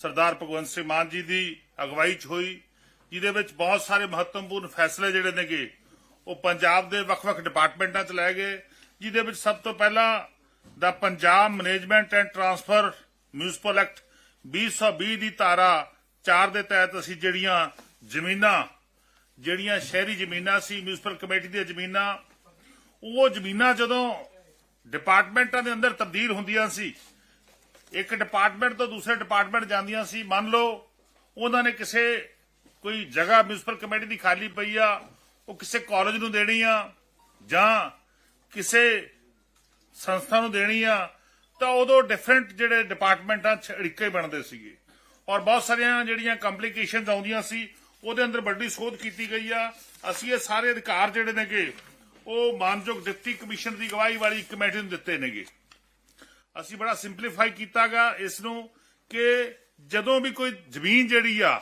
ਸਰਦਾਰ ਭਗਵੰਤ ਸਿੰਘ ਮਾਨ ਜੀ ਦੀ ਅਗਵਾਈ 'ਚ ਹੋਈ, ਜਿਹਦੇ ਵਿੱਚ ਬਹੁਤ ਸਾਰੇ ਮਹੱਤਵਪੂਰਨ ਫੈਸਲੇ ਜਿਹੜੇ ਨੇਗੇ, ਉਹ ਪੰਜਾਬ ਦੇ ਵੱਖ-ਵੱਖ ਡਿਪਾਰਟਮੈਂਟਾਂ 'ਚ ਲਏ ਗਏ, ਜਿਹਦੇ ਵਿੱਚ ਸਭ ਤੋਂ ਪਹਿਲਾਂ ਦਾ Punjab management and transfer municipal act 2020 ਦੀ ਧਾਰਾ 4 ਦੇ ਤਹਿਤ ਅਸੀਂ ਜਿਹੜੀਆਂ ਜ਼ਮੀਨਾਂ, ਜਿਹੜੀਆਂ ਸ਼ਹਿਰੀ ਜ਼ਮੀਨਾਂ ਸੀ ਮਿਊਨਿਸਪਲ ਕਮੇਟੀ ਦੀਆਂ ਜ਼ਮੀਨਾਂ, ਉਹ ਜ਼ਮੀਨਾਂ ਜਦੋਂ ਡਿਪਾਰਟਮੈਂਟਾਂ ਦੇ ਅੰਦਰ ਤਬਦੀਲ ਹੁੰਦੀਆਂ ਸੀ ਇੱਕ ਡਿਪਾਰਟਮੈਂਟ ਤੋਂ ਦੂਸਰੇ ਡਿਪਾਰਟਮੈਂਟ ਜਾਂਦੀਆਂ ਸੀ, ਮੰਨ ਲਓ, ਉਹਨਾਂ ਨੇ ਕਿਸੇ ਕੋਈ ਜਗ੍ਹਾ ਮਿਊਨਿਸਪਲ ਕਮੇਟੀ ਦੀ ਖਾਲੀ ਪਈ ਆ, ਉਹ ਕਿਸੇ ਕਾਲਜ ਨੂੰ ਦੇਣੀ ਆ, ਜਾਂ ਕਿਸੇ ਸੰਸਥਾ ਨੂੰ ਦੇਣੀ ਆ, ਤਾਂ ਉਦੋਂ ਡਿਫਰੈਂਟ ਜਿਹੜੇ ਡਿਪਾਰਟਮੈਂਟਾਂ ਚ ਅੜਿੱਕੇ ਬਣਦੇ ਸੀਗੇ। ਔਰ ਬਹੁਤ ਸਾਰੀਆਂ ਜਿਹੜੀਆਂ ਕੰਪਲਿਕੇਸ਼ਨਸ ਆਉਂਦੀਆਂ ਸੀ, ਉਹਦੇ ਅੰਦਰ ਵੱਡੀ ਸੋਧ ਕੀਤੀ ਗਈ ਆ। ਅਸੀਂ ਇਹ ਸਾਰੇ ਅਧਿਕਾਰ ਜਿਹੜੇ ਨੇਗੇ, ਉਹ ਮਾਨਯੋਗ ਡਿਪਟੀ ਕਮਿਸ਼ਨ ਦੀ ਗਵਾਹੀ ਵਾਲੀ ਕਮੇਟੀ ਨੂੰ ਦਿੱਤੇ ਨੇਗੇ। ਅਸੀਂ ਬੜਾ ਸਿੰਪਲੀਫਾਈ ਕੀਤਾਗਾ ਇਸ ਨੂੰ ਕਿ ਜਦੋਂ ਵੀ ਕੋਈ ਜ਼ਮੀਨ ਜਿਹੜੀ ਆ,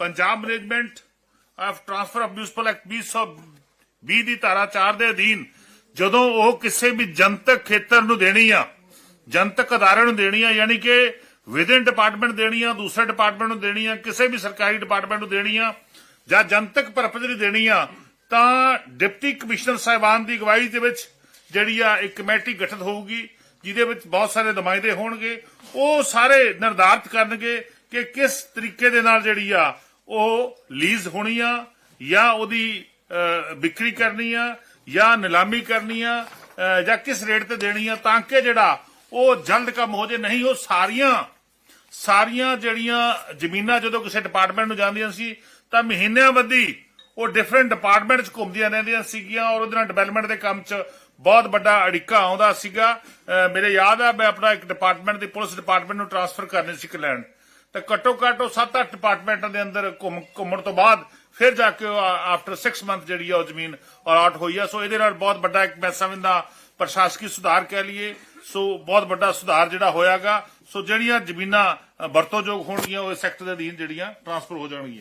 Punjab management of transfer of municipal act 2020 ਦੀ ਧਾਰਾ 4 ਦੇ ਅਧੀਨ ਜਦੋਂ ਉਹ ਕਿਸੇ ਵੀ ਜਨਤਕ ਖੇਤਰ ਨੂੰ ਦੇਣੀ ਆ, ਜਨਤਕ ਅਦਾਰੇ ਨੂੰ ਦੇਣੀ ਆ, ਯਾਨੀ ਕਿ ਵਿਦਿਨ ਡਿਪਾਰਟਮੈਂਟ ਦੇਣੀ ਆ, ਦੂਸਰੇ ਡਿਪਾਰਟਮੈਂਟ ਨੂੰ ਦੇਣੀ ਆ, ਕਿਸੇ ਵੀ ਸਰਕਾਰੀ ਡਿਪਾਰਟਮੈਂਟ ਨੂੰ ਦੇਣੀ ਆ, ਜਾਂ ਜਨਤਕ ਪਰਪਸ ਲਈ ਦੇਣੀ ਆ, ਤਾਂ ਡਿਪਟੀ ਕਮਿਸ਼ਨਰ ਸਾਹਿਬਾਨ ਦੀ ਅਗਵਾਈ ਦੇ ਵਿੱਚ ਜਿਹੜੀ ਆ, ਇੱਕ ਕਮੇਟੀ ਗਠਿਤ ਹੋਊਗੀ। ਜਿਹਦੇ ਵਿੱਚ ਬਹੁਤ ਸਾਰੇ ਨੁਮਾਇੰਦੇ ਹੋਣਗੇ, ਉਹ ਸਾਰੇ ਨਿਰਧਾਰਤ ਕਰਨਗੇ ਕਿ ਕਿਸ ਤਰੀਕੇ ਦੇ ਨਾਲ ਜਿਹੜੀ ਆ, ਉਹ ਲੀਜ਼ ਹੋਣੀ ਆ, ਜਾਂ ਉਹਦੀ ਵਿਕਰੀ ਕਰਨੀ ਆ, ਜਾਂ ਨਿਲਾਮੀ ਕਰਨੀ ਆ ਜਾਂ ਕਿਸ ਰੇਟ ਤੇ ਦੇਣੀ ਆ, ਤਾਂ ਕਿ ਜਿਹੜਾ ਉਹ ਜਲਦ ਕੰਮ ਹੋ ਜੇ। ਨਹੀਂ, ਉਹ ਸਾਰੀਆਂ ਸਾਰੀਆਂ ਜਿਹੜੀਆਂ ਜ਼ਮੀਨਾਂ ਜਦੋਂ ਕਿਸੇ ਡਿਪਾਰਟਮੈਂਟ ਨੂੰ ਜਾਂਦੀਆਂ ਸੀ, ਤਾਂ ਮਹੀਨਿਆਂ ਬੱਧੀ ਉਹ ਡਿਫਰੈਂਟ ਡਿਪਾਰਟਮੈਂਟ 'ਚ ਘੁੰਮਦੀਆਂ ਰਹਿੰਦੀਆਂ ਸੀਗੀਆਂ ਔਰ ਉਹਦੇ ਨਾਲ ਡਿਵੈਲਪਮੈਂਟ ਦੇ ਕੰਮ 'ਚ ਬਹੁਤ ਵੱਡਾ ਅੜਿੱਕਾ ਆਉਂਦਾ ਸੀਗਾ। ਮੇਰੇ ਯਾਦ ਆ, ਮੈਂ ਆਪਣਾ ਇੱਕ ਡਿਪਾਰਟਮੈਂਟ ਦੀ ਪੁਲਿਸ ਡਿਪਾਰਟਮੈਂਟ ਨੂੰ ਟ੍ਰਾਂਸਫਰ ਕਰਨੀ ਸੀ ਇੰਗਲੈਂਡ। ਤੇ ਘੱਟੋ ਘੱਟ ਉਹ 7-8 ਡਿਪਾਰਟਮੈਂਟਾਂ ਦੇ ਅੰਦਰ ਘੁੰਮ, ਘੁੰਮਣ ਤੋਂ ਬਾਅਦ ਫਿਰ ਜਾ ਕੇ ਆਫਟਰ 6 ਮੰਥ ਜਿਹੜੀ ਆ ਉਹ ਜ਼ਮੀਨ ਅਲਾਟ ਹੋਈ ਆ। ਸੋ ਇਹਦੇ ਨਾਲ ਬਹੁਤ ਵੱਡਾ ਇੱਕ ਮੈਂ ਸਮਝਦਾ ਪ੍ਰਸ਼ਾਸਕੀ ਸੁਧਾਰ ਕਹਿ ਲਈਏ। ਸੋ ਬਹੁਤ ਵੱਡਾ ਸੁਧਾਰ ਜਿਹੜਾ ਹੋਇਆਗਾ। ਸੋ ਜਿਹੜੀਆਂ ਜ਼ਮੀਨਾਂ ਵਰਤੋਂਯੋਗ ਹੋਣਗੀਆਂ, ਉਹ ਸੈਕਟਰ ਦੇ ਅਧੀਨ ਜਿਹੜੀਆਂ ਟ੍ਰਾਂਸਫਰ ਹੋ ਜਾਣਗੀਆਂ।